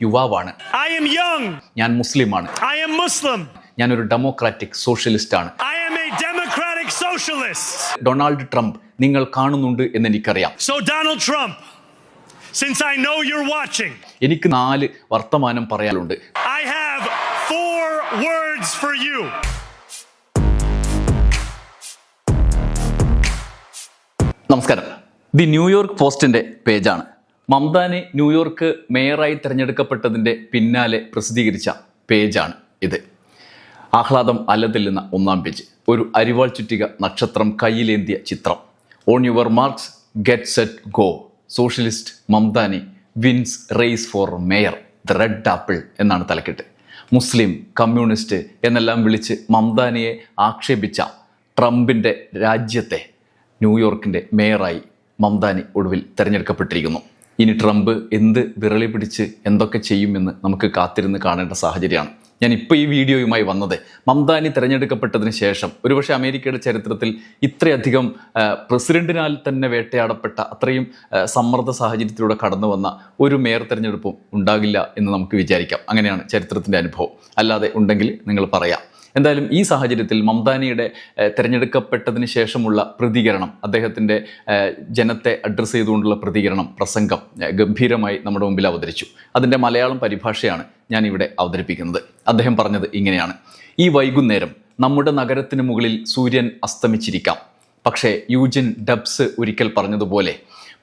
യുവാവാണ് I am young. ഞാൻ മുസ്ലിമാണ് I am Muslim. ഒരു ഡെമോക്രാറ്റിക് സോഷ്യലിസ്റ്റ് ആണ് I am a democratic socialist. Donald Trump നിങ്ങൾ കാണുന്നുണ്ട് എന്ന് എനിക്കറിയാം So, Donald Trump, since I know you're watching, എനിക്ക് നാല് വർത്തമാനം പറയാനുണ്ട് I have four words for you. നമസ്കാരം ദി ന്യൂയോർക്ക് പോസ്റ്റിന്റെ പേജാണ് മംതാനെ ന്യൂയോർക്ക് മേയറായി തിരഞ്ഞെടുക്കപ്പെട്ടതിന്റെ പിന്നാലെ പ്രസിദ്ധീകരിച്ച പേജാണ് ഇത്. ആഹ്ലാദം അല്ലതില്ലെന്ന ഒന്നാം പേജ്. ഒരു അരിവാൾ ചുറ്റിക നക്ഷത്രം കയ്യിലേന്തിയ ചിത്രം. On your marks get set go socialist Mamdani wins race for mayor the red apple എന്നാണ് തലക്കെട്ട്. മുസ്ലിം കമ്മ്യൂണിസ്റ്റ് എന്നെല്ലാം വിളിച്ച് മംതാനിയെ ആക്ഷേപിച്ച ട്രംപിന്റെ രാജ്യത്തെ ന്യൂയോർക്കിന്റെ മേയറായി മംതാനി ഒടുവിൽ തിരഞ്ഞെടുക്കപ്പെട്ടിരിക്കുന്നു. ഇനി ട്രംപ് എന്ത് വിരളി പിടിച്ച് എന്തൊക്കെ ചെയ്യുമെന്ന് നമുക്ക് കാത്തിരുന്ന് കാണേണ്ട സാഹചര്യമാണ്. ഞാൻ ഇപ്പോൾ ഈ വീഡിയോയുമായി വന്നത് മംതാനി തിരഞ്ഞെടുക്കപ്പെട്ടതിന് ശേഷം. ഒരുപക്ഷെ അമേരിക്കയുടെ ചരിത്രത്തിൽ ഇത്രയധികം പ്രസിഡന്റിനാൽ തന്നെ വേട്ടയാടപ്പെട്ട അത്രയും സമ്മർദ്ദ സാഹചര്യത്തിലൂടെ കടന്നു വന്ന ഒരു മേയർ തിരഞ്ഞെടുപ്പും ഉണ്ടാകില്ല എന്ന് നമുക്ക് വിചാരിക്കാം. അങ്ങനെയാണ് ചരിത്രത്തിന്റെ അനുഭവം. അല്ലാതെ ഉണ്ടെങ്കിൽ നിങ്ങൾ പറയാം. എന്തായാലും ഈ സാഹചര്യത്തിൽ മംതാനിയുടെ തിരഞ്ഞെടുക്കപ്പെട്ടതിന് ശേഷമുള്ള പ്രതികരണം അദ്ദേഹത്തിന്റെ ജനത്തെ അഡ്രസ്സ് ചെയ്തുകൊണ്ടുള്ള പ്രതികരണം പ്രസംഗം ഗംഭീരമായി നമ്മുടെ മുമ്പിൽ അവതരിച്ചു. അതിന്റെ മലയാളം പരിഭാഷയാണ് ഞാനിവിടെ അവതരിപ്പിക്കുന്നത്. അദ്ദേഹം പറഞ്ഞത് ഇങ്ങനെയാണ്. ഈ വൈകുന്നേരം നമ്മുടെ നഗരത്തിന് മുകളിൽ സൂര്യൻ അസ്തമിച്ചിരിക്കാം. പക്ഷേ യൂജിൻ ഡബ്സ് ഒരിക്കൽ പറഞ്ഞതുപോലെ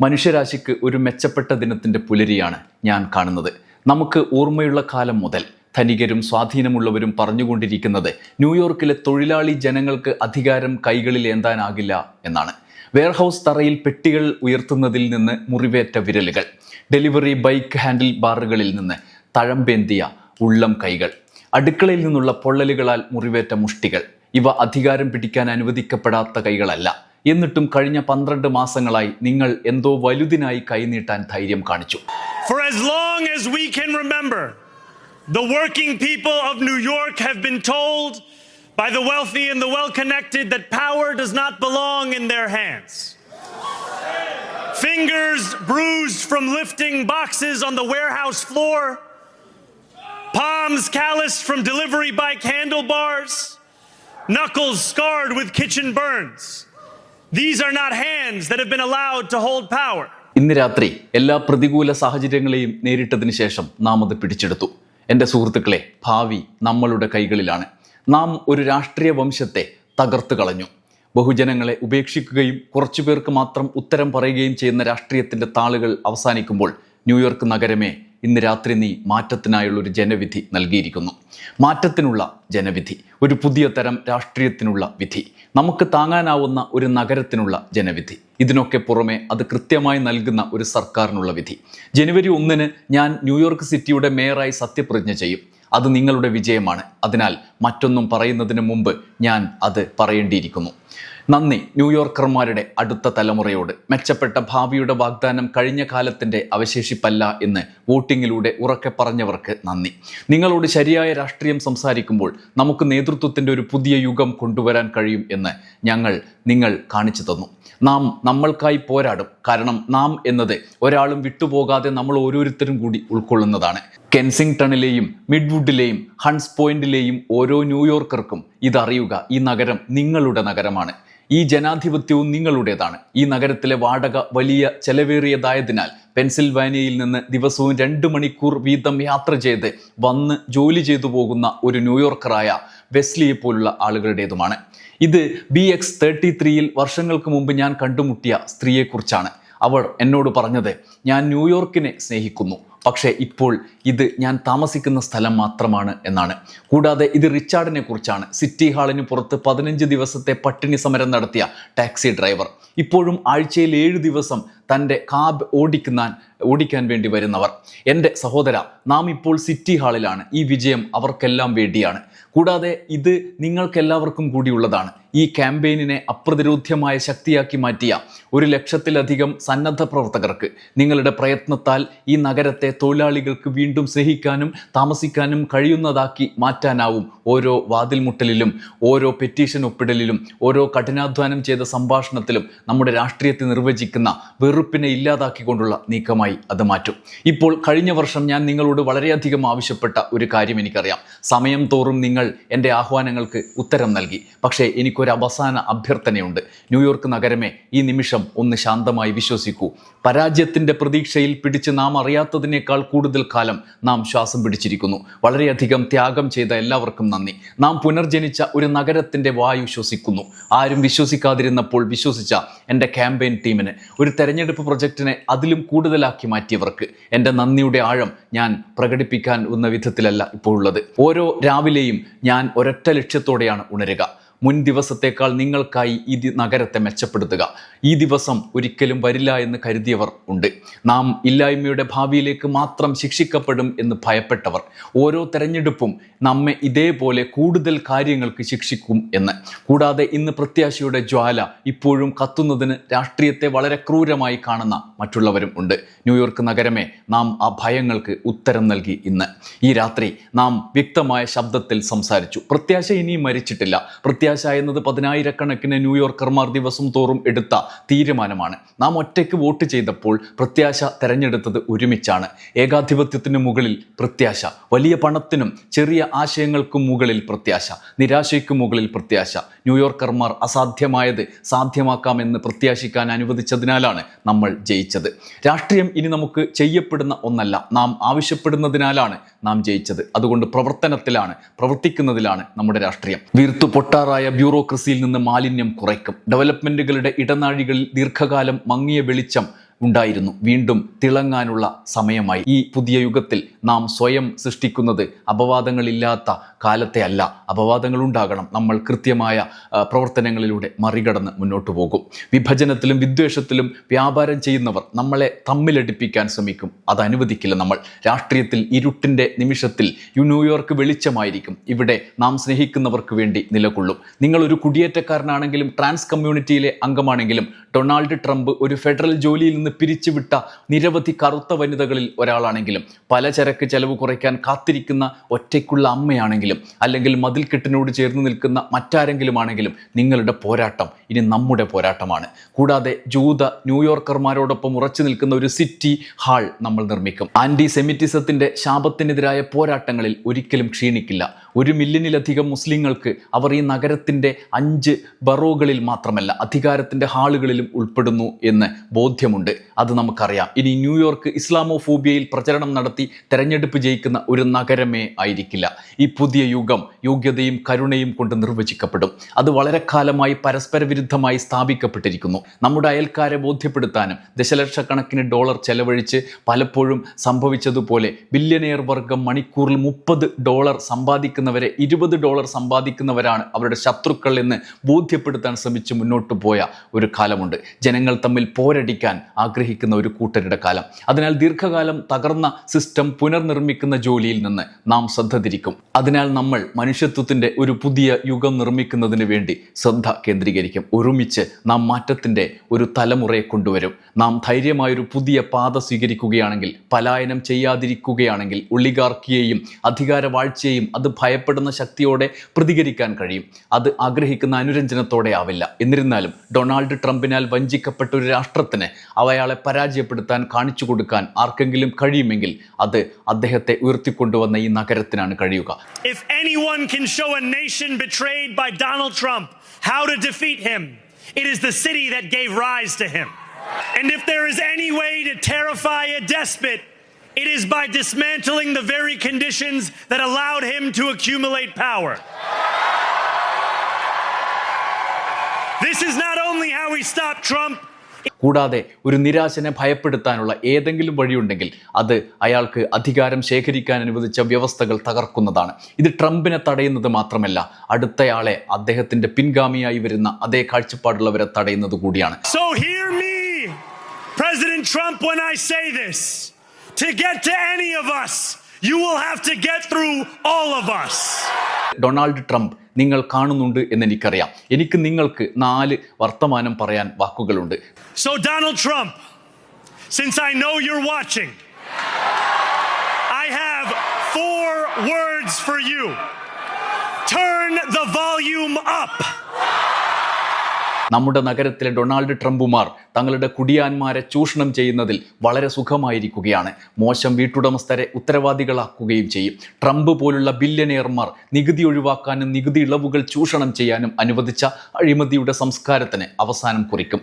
മനുഷ്യരാശിക്ക് ഒരു മെച്ചപ്പെട്ട ദിനത്തിന്റെ പുലരിയാണ് ഞാൻ കാണുന്നത്. നമുക്ക് ഓർമ്മയുള്ള കാലം മുതൽ ധനികരും സ്വാധീനമുള്ളവരും പറഞ്ഞുകൊണ്ടിരിക്കുന്നത് ന്യൂയോർക്കിലെ തൊഴിലാളി ജനങ്ങൾക്ക് അധികാരം കൈകളിൽ ഏന്താനാകില്ല എന്നാണ്. വെയർഹൗസ് തറയിൽ പെട്ടികൾ ഉയർത്തുന്നതിൽ നിന്ന് മുറിവേറ്റ വിരലുകൾ. ഡെലിവറി ബൈക്ക് ഹാൻഡിൽ ബാറുകളിൽ നിന്ന് തഴമ്പേന്തിയ ഉള്ളം കൈകൾ. അടുക്കളയിൽ നിന്നുള്ള പൊള്ളലുകളാൽ മുറിവേറ്റ മുഷ്ടികൾ. ഇവ അധികാരം പിടിക്കാൻ അനുവദിക്കപ്പെടാത്ത കൈകളല്ല. എന്നിട്ടും കഴിഞ്ഞ പന്ത്രണ്ട് മാസങ്ങളായി നിങ്ങൾ എന്തോ വലുതിനായി കൈനീട്ടാൻ ധൈര്യം കാണിച്ചു. For as long as we can remember, the working people of New York have been told by the wealthy and the well connected that power does not belong in their hands. Fingers bruised from lifting boxes on the warehouse floor, palms calloused from delivery bike handlebars, knuckles scarred with kitchen burns. These are not hands that have been allowed to hold power. ഇന്ന് രാത്രി എല്ലാ പ്രതികൂല സാഹചര്യങ്ങളെയും നേരിട്ടതിന് ശേഷം നാം അത് പിടിച്ചെടുത്തു എന്റെ സുഹൃത്തുക്കളെ ഭാവി നമ്മളുടെ കൈകളിലാണ്. നാം ഒരു രാഷ്ട്രീയ വംശത്തെ തകർത്തു കളഞ്ഞു. ബഹുജനങ്ങളെ ഉപേക്ഷിക്കുകയും കുറച്ചു പേർക്ക് മാത്രം ഉത്തരം പറയുകയും ചെയ്യുന്ന രാഷ്ട്രീയത്തിന്റെ താളുകൾ അവസാനിക്കുമ്പോൾ ന്യൂയോർക്ക് നഗരമേ ഇന്ന് രാത്രി നീ മാറ്റത്തിനായുള്ള ഒരു ജനവിധി നൽകിയിരിക്കുന്നു. മാറ്റത്തിനുള്ള ജനവിധി ഒരു പുതിയ തരം രാഷ്ട്രീയത്തിനുള്ള വിധി നമുക്ക് താങ്ങാനാവുന്ന ഒരു നഗരത്തിനുള്ള ജനവിധി. ഇതിനൊക്കെ പുറമെ അത് കൃത്യമായി നൽകുന്ന ഒരു സർക്കാരിനുള്ള വിധി. ജനുവരി ഒന്നിന് ഞാൻ ന്യൂയോർക്ക് സിറ്റിയുടെ മേയറായി സത്യപ്രതിജ്ഞ ചെയ്യും. അത് നിങ്ങളുടെ വിജയമാണ്. അതിനാൽ മറ്റൊന്നും പറയുന്നതിന് മുമ്പ് ഞാൻ അത് പറയേണ്ടിയിരിക്കുന്നു. നന്ദി ന്യൂയോർക്കർമാരുടെ അടുത്ത തലമുറയോട്. മെച്ചപ്പെട്ട ഭാവിയുടെ വാഗ്ദാനം കഴിഞ്ഞ കാലത്തിന്റെ അവശേഷിപ്പല്ല എന്ന് വോട്ടിങ്ങിലൂടെ ഉറക്കെ പറഞ്ഞവർക്ക് നന്ദി. നിങ്ങളോട് ശരിയായ രാഷ്ട്രീയം സംസാരിക്കുമ്പോൾ നമുക്ക് നേതൃത്വത്തിന്റെ ഒരു പുതിയ യുഗം കൊണ്ടുവരാൻ കഴിയും എന്ന് ഞങ്ങൾ നിങ്ങൾ കാണിച്ചു തന്നു. നാം നമ്മൾക്കായി പോരാടും. കാരണം നാം എന്നത് ഒരാളും വിട്ടുപോകാതെ നമ്മൾ ഓരോരുത്തരും കൂടി ഉൾക്കൊള്ളുന്നതാണ്. കെൻസിംഗ്ടണിലെയും മിഡ്വുഡിലെയും ഹൺസ് പോയിന്റിലെയും ഓരോ ന്യൂയോർക്കർക്കും ഇതറിയുക ഈ നഗരം നിങ്ങളുടെ നഗരമാണ്. ഈ ജനാധിപത്യവും നിങ്ങളുടേതാണ്. ഈ നഗരത്തിലെ വാടക വലിയ ചെലവേറിയതായതിനാൽ പെൻസിൽവാനിയയിൽ നിന്ന് ദിവസവും രണ്ട് മണിക്കൂർ വീതം യാത്ര ചെയ്ത് വന്ന് ജോലി ചെയ്തു പോകുന്ന ഒരു ന്യൂയോർക്കറായ വെസ്ലിയെ പോലുള്ള ആളുകളുടേതുമാണ്. ഇത് ബി എക്സ് തേർട്ടി ത്രീയിൽ വർഷങ്ങൾക്ക് മുമ്പ് ഞാൻ കണ്ടുമുട്ടിയ സ്ത്രീയെക്കുറിച്ചാണ്. അവൾ എന്നോട് പറഞ്ഞത് ഞാൻ ന്യൂയോർക്കിനെ സ്നേഹിക്കുന്നു. പക്ഷേ ഇപ്പോൾ ഇത് ഞാൻ താമസിക്കുന്ന സ്ഥലം മാത്രമാണ് എന്നാണ്. കൂടാതെ ഇത് റിച്ചാർഡിനെ കുറിച്ചാണ്. സിറ്റി ഹാളിന് പുറത്ത് പതിനഞ്ച് ദിവസത്തെ പട്ടിണി സമരം നടത്തിയ ടാക്സി ഡ്രൈവർ. ഇപ്പോഴും ആഴ്ചയിൽ ഏഴ് ദിവസം തന്റെ കാബ് ഓടിക്കുന്ന ഓടിക്കാൻ വേണ്ടി വരുന്നവർ. എന്റെ സഹോദര നാം ഇപ്പോൾ സിറ്റി ഹാളിലാണ്. ഈ വിജയം അവർക്കെല്ലാം വേണ്ടിയാണ്. കൂടാതെ ഇത് നിങ്ങൾക്കെല്ലാവർക്കും കൂടിയുള്ളതാണ് ഈ ക്യാമ്പയിനിനെ അപ്രതിരോധ്യമായ ശക്തിയാക്കി മാറ്റിയ ഒരു ലക്ഷത്തിലധികം സന്നദ്ധ പ്രവർത്തകർക്ക് നിങ്ങളുടെ പ്രയത്നത്താൽ ഈ നഗരത്തെ തൊഴിലാളികൾക്ക് വീണ്ടും സ്നേഹിക്കാനും താമസിക്കാനും കഴിയുന്നതാക്കി മാറ്റാനാവും ഓരോ വാതിൽമുട്ടലിലും ഓരോ പെറ്റീഷൻ ഒപ്പിടലിലും ഓരോ കഠിനാധ്വാനം ചെയ്ത സംഭാഷണത്തിലും നമ്മുടെ രാഷ്ട്രീയത്തെ നിർവചിക്കുന്ന വെറും വെറുപ്പിനെ ഇല്ലാതാക്കിക്കൊണ്ടുള്ള നീക്കമായി അത് മാറ്റും. ഇപ്പോൾ കഴിഞ്ഞ വർഷം ഞാൻ നിങ്ങളോട് വളരെയധികം ആവശ്യപ്പെട്ട ഒരു കാര്യം എനിക്കറിയാം. സമയം തോറും നിങ്ങൾ എന്റെ ആഹ്വാനങ്ങൾക്ക് ഉത്തരം നൽകി. പക്ഷേ എനിക്കൊരു അവസാന അഭ്യർത്ഥനയുണ്ട്. ന്യൂയോർക്ക് നഗരമേ ഈ നിമിഷം ഒന്ന് ശാന്തമായി വിശ്വസിക്കൂ. പരാജയത്തിന്റെ പ്രതീക്ഷയിൽ പിടിച്ച് നാം അറിയാത്തതിനേക്കാൾ കൂടുതൽ കാലം നാം ശ്വാസം പിടിച്ചിരിക്കുന്നു. വളരെയധികം ത്യാഗം ചെയ്ത എല്ലാവർക്കും നന്ദി. നാം പുനർജനിച്ച ഒരു നഗരത്തിന്റെ വായു ശ്വസിക്കുന്നു. ആരും വിശ്വസിക്കാതിരുന്നപ്പോൾ വിശ്വസിച്ച എന്റെ ക്യാമ്പയിൻ ടീമിന്. ഒരു തെരഞ്ഞെടുപ്പ് പ്രൊജക്റ്റിനെ അതിലും കൂടുതലാക്കി മാറ്റിയവർക്ക് എന്റെ നന്ദിയുടെ ആഴം ഞാൻ പ്രകടിപ്പിക്കാൻ ഉന്ന വിധത്തിലല്ല ഇപ്പോൾ ഉള്ളത് ഓരോ രാവിലെയും ഞാൻ ഒരൊറ്റ ലക്ഷ്യത്തോടെയാണ് ഉണരുക. മുൻ ദിവസത്തേക്കാൾ നിങ്ങൾക്കായി ഈ നഗരത്തെ മെച്ചപ്പെടുത്തുക. ഈ ദിവസം ഒരിക്കലും വരില്ല എന്ന് കരുതിയവർ ഉണ്ട്. നാം ഇല്ലായ്മയുടെ ഭാവിയിലേക്ക് മാത്രം ശിക്ഷിക്കപ്പെടും എന്ന് ഭയപ്പെട്ടവർ. ഓരോ തെരഞ്ഞെടുപ്പും നമ്മെ ഇതേപോലെ കൂടുതൽ കാര്യങ്ങൾക്ക് ശിക്ഷിക്കും എന്ന്. കൂടാതെ ഇന്ന് പ്രത്യാശയുടെ ജ്വാല ഇപ്പോഴും കത്തുന്നതിന് രാഷ്ട്രീയത്തെ വളരെ ക്രൂരമായി കാണുന്ന മറ്റുള്ളവരും ഉണ്ട്. ന്യൂയോർക്ക് നഗരമേ നാം ആ ഭയങ്ങൾക്ക് ഉത്തരം നൽകി ഇന്ന്. ഈ രാത്രി നാം വ്യക്തമായ ശബ്ദത്തിൽ സംസാരിച്ചു. പ്രത്യാശ ഇനിയും മരിച്ചിട്ടില്ല. പ്രത്യാശ എന്നത് പതിനായിരക്കണക്കിന് ന്യൂയോർക്കർമാർ ദിവസം തോറും എടുത്ത തീരുമാനമാണ്. നാം ഒറ്റയ്ക്ക് വോട്ട് ചെയ്തപ്പോൾ പ്രത്യാശ തെരഞ്ഞെടുത്തത് ഒരുമിച്ചാണ്. ഏകാധിപത്യത്തിന് മുകളിൽ പ്രത്യാശ വലിയ പണത്തിനും ചെറിയ ആശയങ്ങൾക്കും മുകളിൽ പ്രത്യാശ നിരാശയ്ക്കും മുകളിൽ പ്രത്യാശ. ന്യൂയോർക്കർമാർ അസാധ്യമായത് സാധ്യമാക്കാമെന്ന് പ്രത്യാശിക്കാൻ അനുവദിച്ചതിനാലാണ് നമ്മൾ ജയിച്ചത്. രാഷ്ട്രീയം ഇനി നമുക്ക് ചെയ്യപ്പെടുന്ന ഒന്നല്ല നാം ആവശ്യപ്പെടുന്നതിനാലാണ് നാം ജയിച്ചത്. അതുകൊണ്ട് പ്രവർത്തനത്തിലാണ് പ്രവർത്തിക്കുന്നതിലാണ് നമ്മുടെ രാഷ്ട്രീയം. വീർത്തു പൊട്ടാറായ ബ്യൂറോക്രസിയിൽ നിന്ന് മാലിന്യം കുറയ്ക്കും. ഡെവലപ്മെന്റുകളുടെ ഇടനാഴികളിൽ ദീർഘകാലം മങ്ങിയ വെളിച്ചം ഉണ്ടായിരുന്നു. വീണ്ടും തിളങ്ങാനുള്ള സമയമായി. ഈ പുതിയ യുഗത്തിൽ നാം സ്വയം സൃഷ്ടിക്കുന്നത് അപവാദങ്ങളില്ലാത്ത കാലത്തെ അല്ല അപവാദങ്ങൾ ഉണ്ടാകണം. നമ്മൾ കൃത്യമായ പ്രവർത്തനങ്ങളിലൂടെ മറികടന്ന് മുന്നോട്ട് പോകും. വിഭജനത്തിലും വിദ്വേഷത്തിലും വ്യാപാരം ചെയ്യുന്നവർ നമ്മളെ തമ്മിലടിപ്പിക്കാൻ ശ്രമിക്കും. അത് അനുവദിക്കില്ല നമ്മൾ. രാഷ്ട്രീയത്തിൽ ഇരുട്ടിന്റെ നിമിഷത്തിൽ ന്യൂയോർക്ക് വെളിച്ചമായിരിക്കും. ഇവിടെ നാം സ്നേഹിക്കുന്നവർക്ക് വേണ്ടി നിലകൊള്ളും. നിങ്ങളൊരു കുടിയേറ്റക്കാരനാണെങ്കിലും ട്രാൻസ് കമ്മ്യൂണിറ്റിയിലെ അംഗമാണെങ്കിലും ഡൊണാൾഡ് ട്രംപ് ഒരു ഫെഡറൽ ജോലിയിൽ നിന്ന് പിരിച്ചുവിട്ട നിരവധി കറുത്ത വനിതകളിൽ ഒരാളാണെങ്കിലും പലചരക്ക് ചെലവ് കുറയ്ക്കാൻ കാത്തിരിക്കുന്ന ഒറ്റയ്ക്കുള്ള അമ്മയാണെങ്കിലും അല്ലെങ്കിൽ മതിൽക്കെട്ടിനോട് ചേർന്ന് നിൽക്കുന്ന മറ്റാരെങ്കിലും ആണെങ്കിലും നിങ്ങളുടെ പോരാട്ടം ഇനി നമ്മുടെ പോരാട്ടമാണ്. കൂടാതെ ജൂത ന്യൂയോർക്കർമാരോടൊപ്പം ഉറച്ചു നിൽക്കുന്ന ഒരു സിറ്റി ഹാൾ നമ്മൾ നിർമ്മിക്കും. ആന്റി സെമിറ്റിസത്തിന്റെ ശാപത്തിനെതിരായ പോരാട്ടങ്ങളിൽ ഒരിക്കലും ക്ഷീണിക്കില്ല. ഒരു മില്യണിലധികം മുസ്ലിങ്ങൾക്ക് അവർ ഈ നഗരത്തിന്റെ അഞ്ച് ബറോകളിൽ മാത്രമല്ല അധികാരത്തിന്റെ ഹാളുകളിലും ഉൾപ്പെടുന്നു എന്ന് ബോധ്യമുണ്ട്. അത് നമുക്കറിയാം. ഇനി ന്യൂയോർക്ക് ഇസ്ലാമോഫോബിയയിൽ പ്രചരണം നടത്തി തെരഞ്ഞെടുപ്പ് ജയിക്കുന്ന ഒരു നഗരമേ ആയിരിക്കില്ല. ഈ പുതിയ യുഗം യോഗ്യതയും കരുണയും കൊണ്ട് നിർവചിക്കപ്പെടും. അത് വളരെ കാലമായി പരസ്പര വിരുദ്ധമായി സ്ഥാപിക്കപ്പെട്ടിരിക്കുന്നു. നമ്മുടെ അയൽക്കാരെ ബോധ്യപ്പെടുത്താനും ദശലക്ഷക്കണക്കിന് ഡോളർ ചെലവഴിച്ച് പലപ്പോഴും സംഭവിച്ചതുപോലെ ബില്യനെയർ വർഗം മണിക്കൂറിൽ മുപ്പത് ഡോളർ സമ്പാദിക്കുന്നവരെ ഇരുപത് ഡോളർ സമ്പാദിക്കുന്നവരാണ് അവരുടെ ശത്രുക്കൾ എന്ന് ബോധ്യപ്പെടുത്താൻ ശ്രമിച്ച് മുന്നോട്ട് പോയ ഒരു കാലമുണ്ട്. ജനങ്ങൾ തമ്മിൽ പോരടിക്കാൻ ആഗ്രഹിക്കുന്ന ഒരു കൂട്ടരുടെ കാലം. അതിനാൽ ദീർഘകാലം തകർന്ന സിസ്റ്റം പുനർനിർമ്മിക്കുന്ന ജോലിയിൽ നിന്ന് നാം ശ്രദ്ധ തിരിക്കും. അതിനാൽ നമ്മൾ മനുഷ്യത്വത്തിന്റെ ഒരു പുതിയ യുഗം നിർമ്മിക്കുന്നതിന് വേണ്ടി ശ്രദ്ധ കേന്ദ്രീകരിക്കും. ഒരുമിച്ച് നാം മാറ്റത്തിന്റെ ഒരു തലമുറയെ കൊണ്ടുവരും. നാം ധൈര്യമായൊരു പുതിയ പാത സ്വീകരിക്കുകയാണെങ്കിൽ പലായനം ചെയ്യാതിരിക്കുകയാണെങ്കിൽ ഒളിഗാർക്കിയെയും അധികാരവാഴ്ചയെയും അത് ഭയപ്പെടുന്ന ശക്തിയോടെ പ്രതികരിക്കാൻ കഴിയും. അത് ആഗ്രഹിക്കുന്ന അനുരഞ്ജനത്തോടെ ആവില്ല. എന്നിരുന്നാലും ഡൊണാൾഡ് ട്രംപിനാൽ വഞ്ചിക്കപ്പെട്ട ഒരു രാഷ്ട്രത്തിന് അവയാളെ പരാജയപ്പെടുത്താൻ കാണിച്ചു കൊടുക്കാൻ ആർക്കെങ്കിലും കഴിയുമെങ്കിൽ അത് അദ്ദേഹത്തെ ഉയർത്തിക്കൊണ്ടുവന്ന ഈ നഗരത്തിനാണ് കഴിയുക. If anyone can show a nation betrayed by Donald Trump how to defeat him, it is the city that gave rise to him. And if there is any way to terrify a despot, it is by dismantling the very conditions that allowed him to accumulate power. This is not only how we stop Trump, കൂടാതെ ഒരു നിരാശനെ ഭയപ്പെടുത്താനുള്ള ഏതെങ്കിലും വഴിയുണ്ടെങ്കിൽ അത് അയാൾക്ക് അധികാരം ശേഖരിക്കാൻ അനുവദിച്ച വ്യവസ്ഥകൾ തകർക്കുന്നതാണ് ഇത് ട്രംപിനെ തടയുന്നത് മാത്രമല്ല അടുത്തയാളെ അദ്ദേഹത്തിന്റെ പിൻഗാമിയായി വരുന്ന അതേ കാഴ്ചപ്പാടുള്ളവരെ തടയുന്നത് കൂടിയാണ് So hear me, President Trump, when I say this. To get to any of us, you will have to get through all of us. Donald Trump നിങ്ങൾ കാണുന്നുണ്ട് എന്ന് എനിക്കറിയാം എനിക്ക് നിങ്ങൾക്ക് നാല് വർത്തമാനം പറയാൻ വാക്കുകളുണ്ട് So, Donald Trump, since I know you're watching, I have four words for you turn the volume up. നമ്മുടെ നഗരത്തിലെ ഡൊണാൾഡ് ട്രംപുമാർ തങ്ങളുടെ കുടിയാന്മാരെ ചൂഷണം ചെയ്യുന്നതിൽ വളരെ സുഖമായിരിക്കുകയാണ്. മോശം വീട്ടുടമസ്ഥരെ ഉത്തരവാദികളാക്കുകയും ചെയ്യും. ട്രംപ് പോലുള്ള ബില്യനെയർമാർ നികുതി ഒഴിവാക്കാനും നികുതി ഇളവുകൾ ചൂഷണം ചെയ്യാനും അനുവദിച്ച അഴിമതിയുടെ സംസ്കാരത്തിന് അവസാനം കുറിക്കും.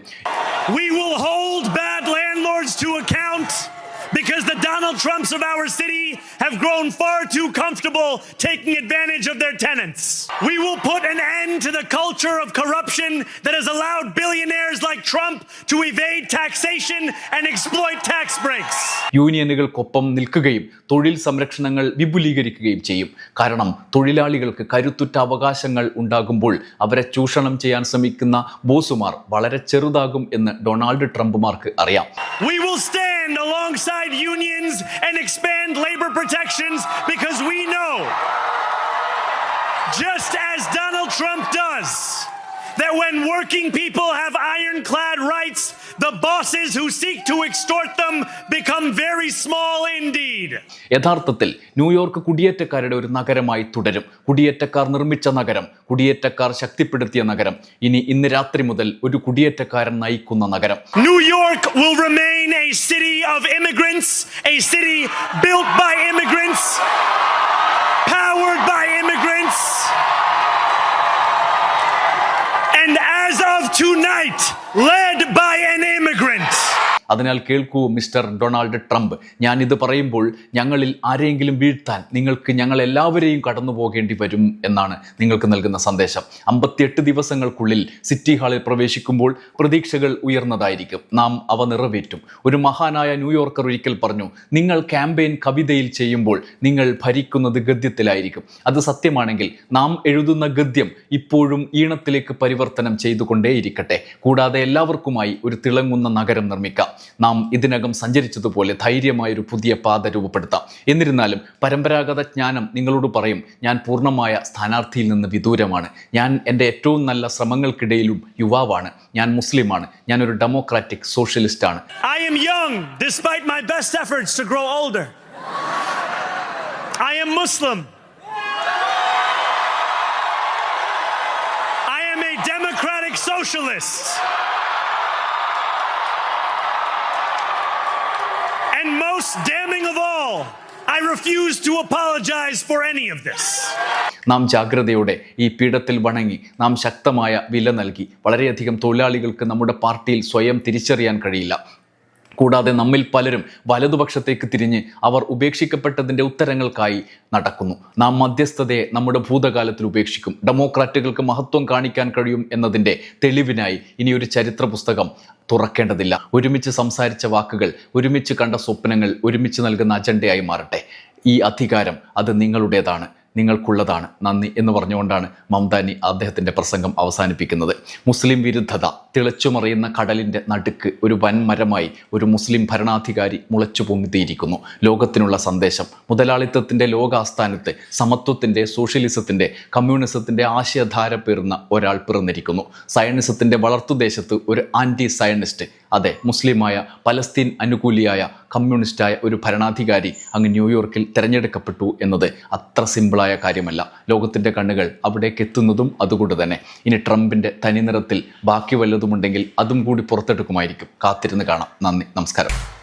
Because the Donald Trumps of our city have grown far too comfortable taking advantage of their tenants. We will put an end the culture of corruption that has allowed billionaires like Trump to evade taxation and exploit tax breaks. യൂണിയനുകൾക്കൊപ്പം നിൽക്കുകയും തൊഴിൽ സംരക്ഷണങ്ങൾ വിപുലീകരിക്കുകയും ചെയ്യും കാരണം തൊഴിലാളികൾക്ക് കരുത്തുറ്റ അവകാശങ്ങൾ ഉണ്ടാകുമ്പോൾ അവരെ ചൂഷണം ചെയ്യാൻ ശ്രമിക്കുന്ന ബോസുമാർ വളരെ ചെറുതാകും എന്ന് ഡൊണാൾഡ് ട്രംപുമാർക്ക് അറിയാം We will stand alongside unions and expand labor protections because we that when working people have ironclad rights, the bosses who seek to extort them become very small indeed. യഥാർത്ഥത്തിൽ ന്യൂയോർക്ക് കുടിയേറ്റക്കാരുടെ ഒരു നഗരമായി തുടരും കുടിയേറ്റക്കാർ നിർമ്മിച്ച നഗരം കുടിയേറ്റക്കാർ ശക്തിപ്പെടുത്തിയ നഗരം ഇനി ഇന്ന് രാത്രി മുതൽ ഒരു കുടിയേറ്റക്കാരൻ നയിക്കുന്ന നഗരം New York York will remain a city of immigrants, a city built by immigrants, powered by immigrants. As of tonight, led by an immigrant. അതിനാൽ കേൾക്കൂ മിസ്റ്റർ ഡൊണാൾഡ് ട്രംപ്. ഞാൻ ഇത് പറയുമ്പോൾ ഞങ്ങളിൽ ആരെങ്കിലും വീഴ്ത്താൻ നിങ്ങൾക്ക് ഞങ്ങൾ എല്ലാവരെയും കടന്നു പോകേണ്ടി വരും എന്നാണ് നിങ്ങൾക്ക് നൽകുന്ന സന്ദേശം. അമ്പത്തിയെട്ട് ദിവസങ്ങൾക്കുള്ളിൽ സിറ്റി ഹാളിൽ പ്രവേശിക്കുമ്പോൾ പ്രതീക്ഷകൾ ഉയർന്നതായിരിക്കും. നാം അവ നിറവേറ്റും. ഒരു മഹാനായ ന്യൂയോർക്കർ ഒരിക്കൽ പറഞ്ഞു നിങ്ങൾ ക്യാമ്പയിൻ കവിതയിൽ ചെയ്യുമ്പോൾ നിങ്ങൾ ഭരിക്കുന്നത് ഗദ്യത്തിലായിരിക്കും. അത് സത്യമാണെങ്കിൽ നാം എഴുതുന്ന ഗദ്യം ഇപ്പോഴും ഈണത്തിലേക്ക് പരിവർത്തനം ചെയ്തുകൊണ്ടേയിരിക്കട്ടെ. കൂടാതെ എല്ലാവർക്കുമായി ഒരു തിളങ്ങുന്ന നഗരം നിർമ്മിക്കാം. നാം ഇതിനകം സഞ്ചരിച്ചതുപോലെ ധൈര്യമായൊരു പുതിയ പാത രൂപപ്പെടുത്താം എന്നിരുന്നാലും പരമ്പരാഗത ജ്ഞാനം നിങ്ങളോട് പറയും ഞാൻ പൂർണമായ സ്ഥാനാർത്ഥിയിൽ നിന്ന് വിദൂരമാണ് ഞാൻ എന്റെ ഏറ്റവും നല്ല ശ്രമങ്ങൾക്കിടയിലും യുവാവാണ് ഞാൻ മുസ്ലിമാണ് ഞാൻ ഒരു ഡെമോക്രാറ്റിക് സോഷ്യലിസ്റ്റ് ആണ് I am young despite my best efforts to grow older. I am Muslim. I am a democratic socialist. Most damning of all, I refuse to apologize for any of this. നാം ജാഗ്രതയോടെ ഈ പീഠത്തിൽ വണങ്ങി നാം ശക്തമായ വില നൽകി വളരെയധികം തൊഴിലാളികൾക്ക് നമ്മുടെ പാർട്ടിയിൽ സ്വയം തിരിച്ചറിയാൻ കഴിയില്ല കൂടാതെ നമ്മിൽ പലരും വലതുപക്ഷത്തേക്ക് തിരിഞ്ഞ് അവർ ഉപേക്ഷിക്കപ്പെട്ടതിന്റെ ഉത്തരങ്ങൾക്കായി നടക്കുന്നു. നാം മധ്യസ്ഥതയെ നമ്മുടെ ഭൂതകാലത്തിൽ ഉപേക്ഷിക്കും. ഡെമോക്രാറ്റുകൾക്ക് മഹത്വം കാണിക്കാൻ കഴിയും എന്നതിന്റെ തെളിവിനായി ഇനി ഒരു ചരിത്ര പുസ്തകം തുറക്കേണ്ടതില്ല. ഒരുമിച്ച് സംസാരിച്ച വാക്കുകൾ ഒരുമിച്ച് കണ്ട സ്വപ്നങ്ങൾ ഒരുമിച്ച് നൽകുന്ന അജണ്ടയായി മാറട്ടെ. ഈ അധികാരം അത് നിങ്ങളുടേതാണ്. നിങ്ങൾക്കുള്ളതാണ്. നന്ദി എന്ന് പറഞ്ഞുകൊണ്ടാണ് മംതാനി അദ്ദേഹത്തിന്റെ പ്രസംഗം അവസാനിപ്പിക്കുന്നത്. മുസ്ലിം വിരുദ്ധത തിളച്ചുമറിയുന്ന കടലിന്റെ നടുക്ക് ഒരു വൻമരമായി ഒരു മുസ്ലിം ഭരണാധികാരി മുളച്ചു പൊങ്ങിത്തിയിരിക്കുന്നു ലോകത്തിനുള്ള സന്ദേശം മുതലാളിത്തത്തിന്റെ ലോകാസ്ഥാനത്ത് സമത്വത്തിന്റെ സോഷ്യലിസത്തിന്റെ കമ്മ്യൂണിസത്തിന്റെ ആശയധാര പേറുന്ന ഒരാൾ പിറന്നിരിക്കുന്നു. സയനിസത്തിന്റെ വളർത്തുദേശത്ത് ഒരു ആന്റി സയനിസ്റ്റ് അതെ മുസ്ലിമായ പലസ്തീൻ അനുകൂലിയായ കമ്മ്യൂണിസ്റ്റായ ഒരു ഭരണാധികാരി അങ്ങ് ന്യൂയോർക്കിൽ തിരഞ്ഞെടുക്കപ്പെട്ടു എന്നത് അത്ര സിമ്പിളായ കാര്യമല്ല. ലോകത്തിന്റെ കണ്ണുകൾ അവിടേക്ക് എത്തുന്നതും അതുകൊണ്ട് തന്നെ. ഇനി ട്രംപിന്റെ തനിനിറത്തിൽ ബാക്കി വല്ലതുമുണ്ടെങ്കിൽ അതും കൂടി പുറത്തെടുക്കുമായിരിക്കും. കാത്തിരുന്ന് കാണാം. നന്ദി. നമസ്കാരം.